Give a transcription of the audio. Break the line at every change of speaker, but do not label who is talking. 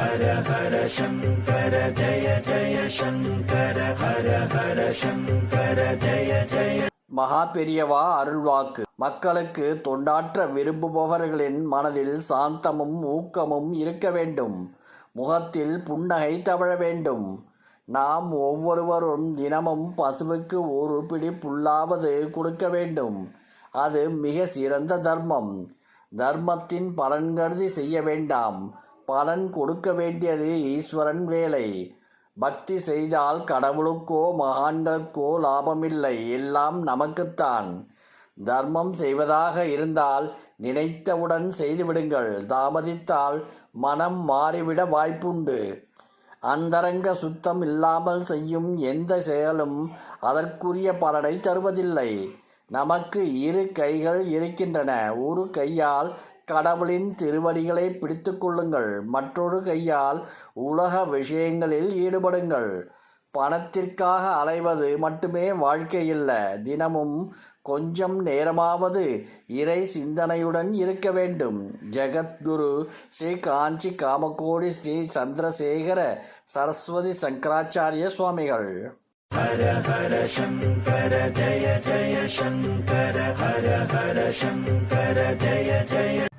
ஹர ஹர சங்கர ஜய ஜய சங்கர ஹர ஹர சங்கர ஜய ஜய
மகா பெரியவா அருள்வாக்கு. மக்களுக்கு தொண்டாற்ற விரும்புபவர்களின் மனதில் சாந்தமும் ஊக்கமும் இருக்க வேண்டும். முகத்தில் புன்னகை தவழ வேண்டும். நாம் ஒவ்வொருவரும் தினமும் பசுவுக்கு ஒரு பிடி புல்லாவது கொடுக்க வேண்டும். அது மிக சிறந்த தர்மம். தர்மத்தின் பலன் கருதி செய்ய வேண்டாம். பலன் கொடுக்க வேண்டியது ஈஸ்வரன் வேலை. பக்தி செய்தால் கடவுளுக்கோ மகான்களுக்கோ லாபமில்லை. எல்லாம் நமக்குத்தான். தர்மம் செய்வதாக இருந்தால் நினைத்தவுடன் செய்துவிடுங்கள். தாமதித்தால் மனம் மாறிவிட வாய்ப்புண்டு. அந்தரங்க சுத்தம் இல்லாமல் செய்யும் எந்த செயலும் அதற்குரிய பலனை தருவதில்லை. நமக்கு இரு கைகள் இருக்கின்றன. ஒரு கையால் கடவுளின் திருவடிகளை பிடித்து கொள்ளுங்கள் மற்றொரு கையால் உலக விஷயங்களில் ஈடுபடுங்கள். பணத்திற்காக அலைவது மட்டுமே வாழ்க்கையில்ல. தினமும் கொஞ்சம் நேரமாவது இறை சிந்தனையுடன் இருக்க வேண்டும். ஜெகத்குரு ஸ்ரீ காஞ்சி காமகோடி ஸ்ரீ சந்திரசேகர சரஸ்வதி சங்கராச்சாரிய சுவாமிகள்.
ஹர ஹர சங்கர ஜய ஜய சங்கர ஹர ஹர சங்கர ஜய ஜய